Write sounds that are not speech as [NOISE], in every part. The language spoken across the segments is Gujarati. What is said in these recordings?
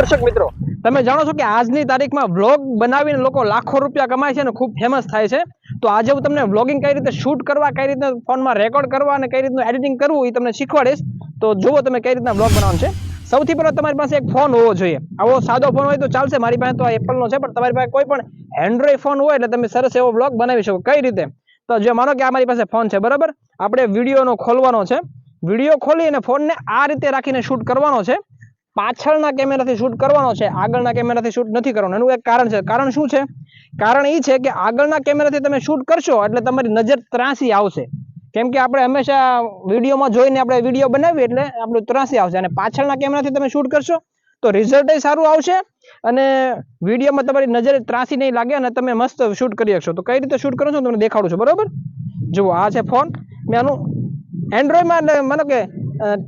દર્શક મિત્રો, તમે જાણો છો કે આજની તારીખમાં વ્લોગ બનાવીને લોકો લાખો રૂપિયા કમાય છે અને ખૂબ ફેમસ થાય છે. તો આજે હું તમને વ્લોગિંગ કઈ રીતે શૂટ કરવા, કઈ રીતે ફોનમાં રેકોર્ડ કરવા અને કઈ રીતનું એડિટિંગ કરવું એ તમને શીખવાડીશ. તો જુઓ તમે કઈ રીતના વ્લોગ બનાવવાનું છે. સૌથી પહેલાં તમારી પાસે એક ફોન હોવો જોઈએ. આવો સાદો ફોન હોય તો ચાલશે. મારી પાસે તો એપલનો છે, પણ તમારી પાસે કોઈ પણ એન્ડ્રોઈડ ફોન હોય એટલે તમે સરસ એવો વ્લોગ બનાવી શકો. કઈ રીતે? તો જે માનો કે આ મારી પાસે ફોન છે, બરાબર? આપણે વિડીયોનો ખોલવાનો છે. વીડિયો ખોલી અને ફોનને આ રીતે રાખીને શૂટ કરવાનો છે. પાછળના કેમેરાથી શૂટ કરવાનો છે, આગળના કેમેરાથી શૂટ નથી કરવાનો. એનું એક કારણ છે. કારણ શું છે? કારણ એ છે કે આગળના કેમેરાથી તમે શૂટ કરશો એટલે તમારી નજર ત્રાસી આવશે. કેમ કે આપણે હંમેશા વિડીયોમાં જોઈને આપણે વીડિયો બનાવીએ એટલે આપણું ત્રાસી આવશે. અને પાછળના કેમેરાથી તમે શૂટ કરશો તો રિઝલ્ટ સારું આવશે અને વિડીયોમાં તમારી નજર ત્રાસી નહીં લાગે અને તમે મસ્ત શૂટ કરી શકશો. તો કઈ રીતે શૂટ કરો છો? તમને દેખાડું છું. બરાબર? જુઓ, આ છે ફોન. મેં આનું એન્ડ્રોઈડમાં એટલે કે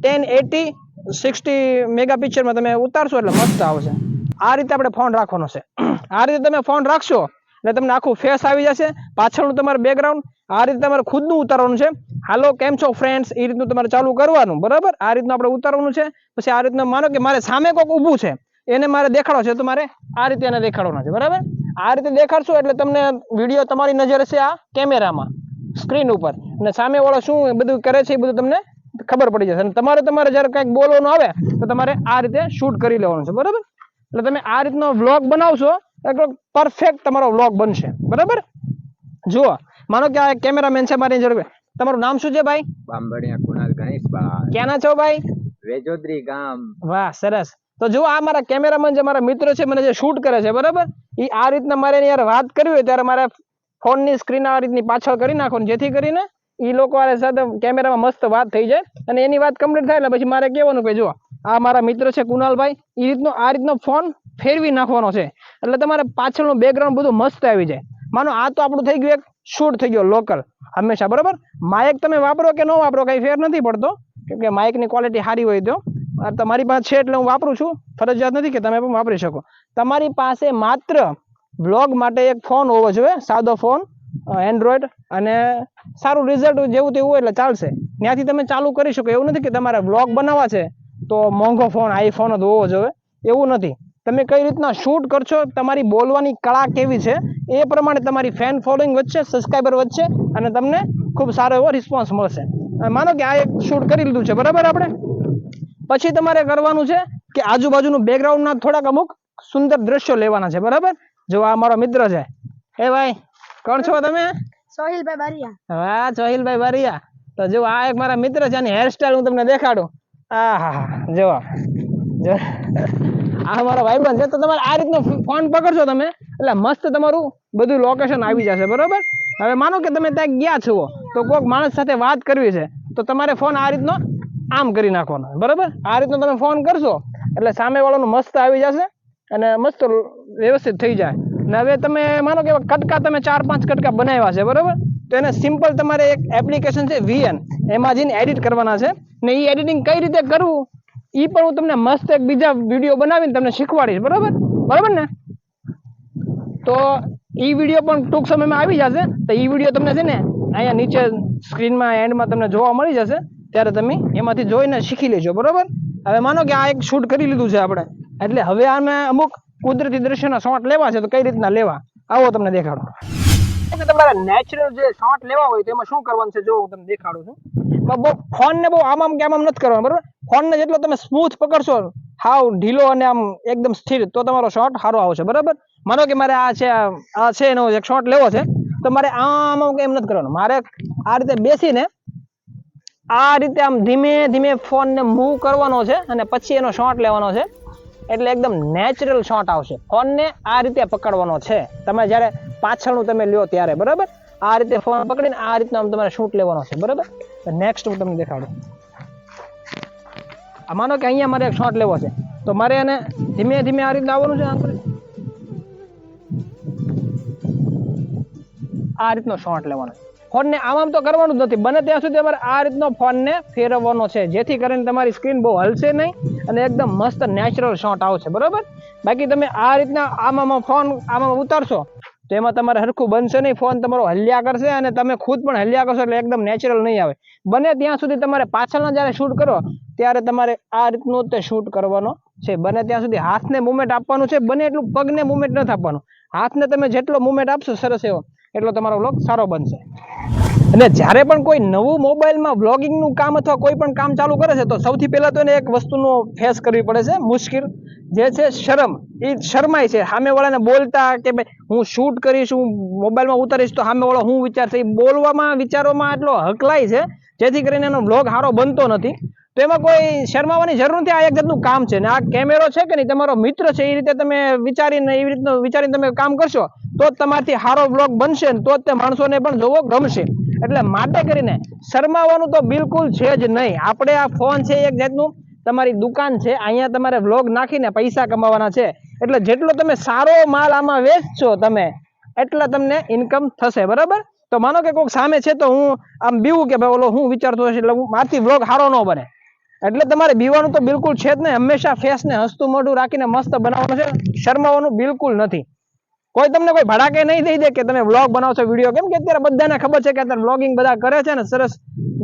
ટેન એટી સિક્સટી મેગા પિક્ચરમાં તમે ઉતારશો એટલે મસ્ત આવશે. આ રીતે આપણે ફોન રાખવાનો છે. [CLEARS THROAT] આ રીતે તમે ફોન રાખશો એટલે તમને આખું ફેસ આવી જશે, પાછળનું તમારું બેકગ્રાઉન્ડ આ રીતે તમારે ખુદનું ઉતારવાનું છે. હાલો, કેમ છો ફ્રેન્ડ્સ એ રીતનું તમારે ચાલુ કરવાનું, બરાબર? આ રીતનું આપણે ઉતારવાનું છે. પછી આ રીતનું માનો કે મારે સામે કોઈક ઊભું છે, એને મારે દેખાડો છે, તો મારે આ રીતે એને દેખાડવાનો છે, બરાબર? આ રીતે દેખાડશો એટલે તમને વીડિયો તમારી નજર છે આ કેમેરામાં સ્ક્રીન ઉપર. અને સામે વાળો શું બધું કરે છે, એ બધું તમને ખબર પડી જશે. અને તમારે તમારે જ્યારે કંઈક બોલવાનું આવે તો તમારે આ રીતે શૂટ કરી લેવાનું છે. બરાબર? એટલે તમે આ રીતનો વ્લોગ બનાવશો એટલે પરફેક્ટ તમારો વ્લોગ બનશે. બરાબર? જુઓ માનો કે આ કેમેરામેન છે મારી જરૂર તમારું નામ શું છે ભાઈ? બાંભણિયા કુણાલ ગણેશભાઈ. ક્યાંના છો ભાઈ? વેજોદરી ગામ. વાહ સરસ. તો જુઓ આ મારા કેમેરામેન જે મારા મિત્ર છે મને જે શૂટ કરે છે બરાબર? એ આ રીતના મારે યાર વાત કરવી હોય ત્યારે મારે ફોનની સ્ક્રીન આ રીતની પાછળ કરી નાખો જેથી કરીને એ લોકો સાથે કેમેરામાં મસ્ત વાત થઈ જાય અને એની વાત કમ્પ્લીટ થાય એટલે પછી મારે કહેવાનું કે જો આ મારા મિત્ર છે કુનાલભાઈ એ રીતનો, આ રીતનો ફોન ફેરવી નાખવાનો છે. એટલે તમારે પાછળનું બેકગ્રાઉન્ડ બધું મસ્ત આવી જાય. માનો આ તો આપણું થઈ ગયું એક શૂટ થઈ ગયો લોકલ હંમેશા, બરાબર? માઇક તમે વાપરો કે ન વાપરો કંઈ ફેર નથી પડતો. કેમ કે માઇકની ક્વોલિટી સારી હોય તો. તમારી પાસે છે એટલે હું વાપરું છું. ફરજિયાત નથી કે તમે પણ વાપરી શકો. તમારી પાસે માત્ર બ્લોગ માટે એક ફોન હોવો જોઈએ, સાદો ફોન એન્ડ્રોઈડ અને સારું રિઝલ્ટ જેવું તેવું એટલે ચાલશે. ત્યાંથી તમે ચાલુ કરી શકો. એવું નથી કે તમારે બ્લોગ બનાવવા છે તો મોંઘો ફોન આઈફોન જ હોવો જોઈએ. એવું નથી. તમે કઈ રીતના શૂટ કરશો, તમારી બોલવાની કળા કેવી છે, એ પ્રમાણે તમારી ફેન ફોલોઈંગ વધશે સબસ્ક્રાઈબર વધશે અને તમને ખૂબ સારો એવો રિસ્પોન્સ મળશે. માનો કે આ એક શૂટ કરી લીધું છે. બરાબર આપણે? પછી તમારે કરવાનું છે કે આજુબાજુનું બેકગ્રાઉન્ડના થોડાક અમુક સુંદર દ્રશ્યો લેવાના છે. બરાબર? જો આ મારો મિત્ર છે. એ ભાઈ કોણ છો તમે? સોહિલભાઈ બારિયા. વાહ સોહિલભાઈ બારિયા. તો જો આ એક મારા મિત્ર છે અને હેરસ્ટાઈલ હું તમને દેખાડું. આ હા જો આ મારો ભાઈબંધ છે તો તમારે આ રીતનો ફોન પકડશો તમે. એટલે મસ્ત તમારું બધું લોકેશન આવી જશે બરોબર? હવે માનો કે તમે ત્યાં ગયા છો તો કોઈક માણસ સાથે વાત કરવી છે તો તમારે ફોન આ રીતનો આમ કરી નાખવાનો બરોબર? આ રીતનો તમે ફોન કરશો એટલે સામે વાળાનું મસ્ત આવી જશે અને મસ્ત વ્યવસ્થિત થઈ જાય. ને હવે તમે માનો કે કટકા તમે ચાર પાંચ કટકા બનાવ્યા છે, બરાબર? તો એને સિમ્પલ તમારે એક એપ્લિકેશન છે વીએન એમાં જઈને એડિટ કરવાના છે. ને એ એડિટિંગ કઈ રીતે કરવું? એ પણ હું તમને મસ્ત એક બીજા વીડિયો બનાવીને તમને શીખવાડીશ, બરાબર? બરાબર ને? તો એ વીડિયો પણ ટૂંક સમયમાં આવી જશે. તો એ વીડિયો તમને છે ને અહીંયા નીચે સ્ક્રીનમાં એન્ડમાં તમને જોવા મળી જશે. ત્યારે તમે એમાંથી જોઈને શીખી લેજો, બરોબર? હવે માનો કે આ એક શૂટ કરી લીધું છે આપણે. એટલે હવે આને અમુક કુદરતી દ્રશ્યના શોટ લેવા છે તો કઈ રીતના લેવા? આવો તમને દેખાડો. કે તમારે નેચરલ જે શોટ લેવા હોય તો એમાં શું કરવાનું છે જો હું તમને દેખાડું છું? તો બહુ ફોન ને બહુ આમ આમ કે આમ આમ નથી કરવાનું બરાબર? ફોનને જેટલો તમે સ્મૂથ પકડશો હાવ ઢીલો અને આમ એકદમ સ્થિર તો તમારો શોટ સારો આવશે બરાબર? માનો કે મારે આ છે આ આ છે એનો એક શોટ લેવો છે તો મારે આમ આમ કે એમ નથી કરવાનું. મારે આ રીતે બેસીને આ રીતે આમ ધીમે ધીમે ફોનને મૂવ કરવાનો છે અને પછી એનો શોટ લેવાનો છે. એટલે એકદમ નેચરલ શોટ આવશે. ફોનને આ રીતે પકડવાનો છે. તમે જ્યારે પાછળનું તમે લ્યો ત્યારે, બરાબર? આ રીતે ફોન પકડીને આ રીતનો તમારે શૂટ લેવાનો છે, બરાબર? નેક્સ્ટ હું તમને દેખાડું. આ માનો કે અહીંયા મારે એક શોટ લેવો છે. તો મારે એને ધીમે ધીમે આ રીતે આવવાનું છે આ રીતનો શોટ લેવાનો ફોનને આમ તો કરવાનું જ નથી. બને ત્યાં સુધી તમારે આ રીતનો ફોનને ફેરવવાનો છે. જેથી કરીને તમારી સ્ક્રીન બહુ હલશે નહીં અને એકદમ મસ્ત નેચરલ શોટ આવશે. બરાબર? બાકી તમે આ રીતના આમાં ફોન આમાં ઉતારશો, તો એમાં તમારે હરખું બનશે નહીં. ફોન તમારો હલ્યા કરશે અને તમે ખુદ પણ હલ્યા કરશો એટલે એકદમ નેચરલ નહીં આવે. બને ત્યાં સુધી તમારે પાછળના જ્યારે શૂટ કરો, ત્યારે તમારે આ રીતનું તે શૂટ કરવાનો છે. બને ત્યાં સુધી હાથને મુવમેન્ટ આપવાનું છે. બને એટલું પગને મુવમેન્ટ નથી આપવાનું. હાથને તમે જેટલો મુવમેન્ટ આપશો સરસ એવો. એટલો તમારો વ્લોગ સારો બનશે. અને જ્યારે પણ કોઈ નવું મોબાઈલમાં વ્લોગિંગનું કામ અથવા કોઈ પણ કામ ચાલુ કરે છે, તો સૌથી પહેલાં તો એને એક વસ્તુનો ફેસ કરવી પડે છે, મુશ્કેલ. જે છે શરમ. એ શરમાય છે. સામેવાળાને બોલતા કે ભાઈ, હું શૂટ કરીશ, હું મોબાઈલમાં ઉતારીશ, તો સામેવાળો હું વિચારશે? એ બોલવામાં, વિચારોમાં એટલો હકલાય છે, જેથી કરીને એનો વ્લોગ સારો બનતો નથી. તો એમાં કોઈ શરમાવાની જરૂર નથી. આ એક જાતનું કામ છે. ને આ કેમેરો છે કે નહીં? તમારો મિત્ર છે, એ રીતે તમે વિચારીને એવી રીતનું વિચારીને તમે કામ કરશો તો જ તમારથી સારો વ્લોગ બનશે તો જ તે માણસોને પણ જોવો ગમશે. એટલે માટે કરીને શરમાવાનું તો બિલકુલ છે જ નહીં. આપણે આ ફોન છે એક જાતનું, તમારી દુકાન છે, અહીંયા તમારે વ્લોગ નાખીને પૈસા કમાવાના છે. એટલે જેટલો તમે સારો માલ આમાં વેચશો તમે, એટલા તમને ઇન્કમ થશે, બરાબર? તો માનો કે કોઈક સામે છે તો હું આમ બીવું કે ભાઈ ઓલો હું વિચારતો હશે, એટલે મારથી વ્લોગ સારો ન બને. એટલે તમારે બીવાનું તો બિલકુલ છે જ નહીં. હંમેશા ફેસને હસતું મોઢું રાખીને મસ્ત બનાવવાનું છે. શરમાવાનું બિલકુલ નથી. કોઈ તમને કોઈ ભડાકે નહીં દઈ દે કે તમે વ્લોગ બનાવશો વીડિયો કેમ કે અત્યારે બધાને ખબર છે કે અત્યારે વ્લોગિંગ બધા કરે છે ને સરસ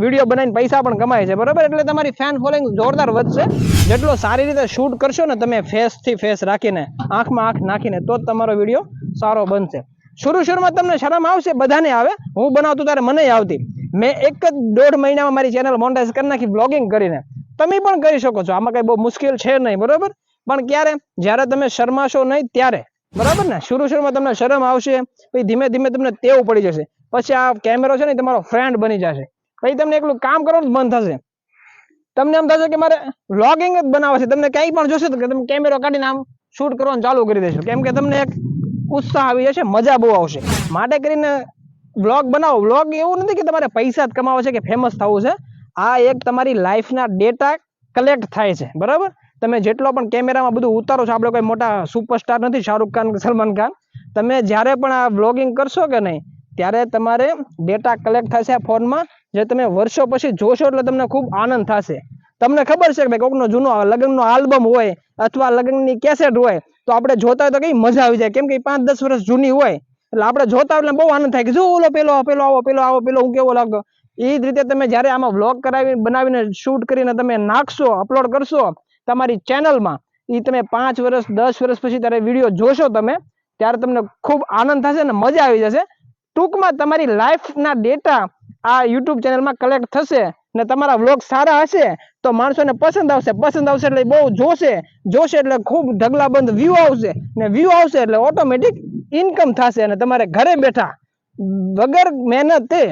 વીડિયો બનાવીને પૈસા પણ કમાય છે, બરોબર? એટલે તમારી ફેન ફોલોઈંગ જોરદાર વધશે. જેટલો સારી રીતે શૂટ કરશો ને તમે ફેસથી ફેસ રાખીને, આંખમાં આંખ નાખીને, તો જ તમારો વીડિયો સારો બનશે. શરૂ શરૂમાં તમને શરમ આવશે, બધાને આવે. હું બનાવતું ત્યારે મને આવતી. મેં એક જ દોઢ મહિનામાં મારી ચેનલ મોનેટાઈઝ કરી નાખી બ્લોગિંગ કરીને. તમે પણ કરી શકો છો. આમાં કંઈ બહુ મુશ્કેલ છે નહીં, બરોબર? પણ ક્યારે? જ્યારે તમે શરમાશો નહીં, ત્યારે. બરાબર ને? શરૂ શરૂમાં તમને શરમ આવશે, પછી ધીમે ધીમે તમને ટેવ પડી જશે. પછી આ કેમેરો છે ને તમારો ફ્રેન્ડ બની જશે. પછી તમને એકલું કામ કરવાનું બંધ થશે. તમને એમ થશે કે મારે વ્લોગિંગ જ બનાવે છે. તમને ક્યાંય પણ જોશે તો તમે કેમેરો કાઢીને આમ શૂટ કરવાનું ચાલુ કરી દેશો. કેમ કે તમને એક ઉત્સાહ આવી જશે, મજા બહુ આવશે. માટે કરીને વ્લોગ બનાવો. વ્લોગ એવું નથી કે તમારે પૈસા જ કમાવા છે કે ફેમસ થવું છે. આ એક તમારી લાઈફના ડેટા કલેક્ટ થાય છે. બરાબર? તમે જેટલો પણ કેમેરામાં બધું ઉતારો છો, આપણે કોઈ મોટા સુપરસ્ટાર નથી, શાહરૂખ ખાન સલમાન ખાન, તમે જ્યારે પણ આ વ્લોગિંગ કરશો કે નહીં, ત્યારે તમારે ડેટા કલેક્ટ થશે આ ફોનમાં, જે તમે વર્ષો પછી જોશો એટલે તમને ખૂબ આનંદ થશે. તમને ખબર છે કે ભાઈ કોકનો જૂનો લગ્નનો આલ્બમ હોય અથવા લગ્નની કેસેટ હોય, તો આપણે જોતા હોય તો કઈ મજા આવી જાય. કેમ કે પાંચ દસ વર્ષ જૂની હોય, એટલે આપણે જોતા એટલે બહુ આનંદ થાય કે જો ઓલો પેલો પેલો, આવો પેલો આવો પેલો, હું કેવો લાગતો એ જ રીતે તમે જ્યારે આમાં વ્લોગ કરાવી, બનાવીને શૂટ કરીને તમે નાખશો અપલોડ કરશો તમારી ચેનલમાં એ તમે પાંચ વર્ષ, દસ વર્ષ પછી ત્યારે વીડિયો જોશો તમે, ત્યારે તમને ખૂબ આનંદ થશે અને મજા આવી જશે. ટૂંકમાં તમારી લાઈફના ડેટા આ યુટ્યુબ ચેનલમાં કલેક્ટ થશે ને તમારા વ્લોગ સારા હશે, તો માણસોને પસંદ આવશે. પસંદ આવશે એટલે બહુ જોશે. જોશે એટલે ખૂબ ઢગલાબંધ વ્યૂ આવશે ને વ્યૂ આવશે એટલે ઓટોમેટિક ઇન્કમ થશે અને તમારે ઘરે બેઠા વગર મહેનતે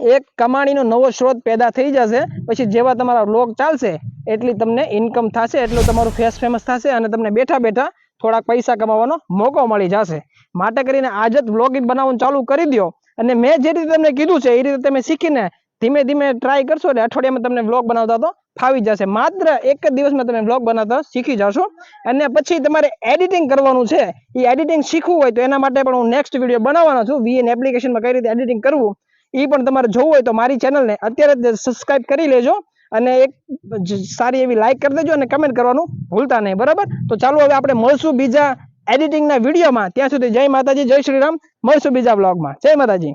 એક કમાણીનો નવો સ્ત્રોત પેદા થઈ જશે, પછી જેવા તમારા વ્લોગ ચાલશે, એટલી તમને ઇન્કમ થશે, એટલું તમારું ફેસ ફેમસ થશે અને તમને બેઠા બેઠા થોડાક પૈસા કમાવાનો મોકો મળી જશે. માટે કરીને આજ જ બ્લોગિંગ બનાવવાનું ચાલુ કરી દો અને મેં જે રીતે તમને કીધું છે, એ રીતે તમે શીખીને ધીમે ધીમે ટ્રાય કરશો એટલે અઠવાડિયામાં તમને વ્લોગ બનાવતા તો ફાવી જશે. માત્ર એક જ દિવસમાં તમે વ્લોગ બનાવતા શીખી જશો. અને પછી તમારે એડિટિંગ કરવાનું છે. એ એડિટિંગ શીખવું હોય તો એના માટે પણ હું નેક્સ્ટ વીડિયો બનાવવાનો છું. વીએન એપ્લિકેશનમાં કઈ રીતે એડિટિંગ કરવું એ પણ તમારે જોવું હોય તો મારી ચેનલને અત્યારે જ સબસ્ક્રાઇબ કરી લેજો અને એક સારી એવી લાઇક કરી દેજો અને કમેન્ટ કરવાનું ભૂલતા નહીં, બરાબર? તો ચાલો હવે આપણે મળશું બીજા એડિટિંગના વિડીયોમાં ત્યાં સુધી જય માતાજી, જય શ્રી રામ મળશું બીજા બ્લોગમાં જય માતાજી.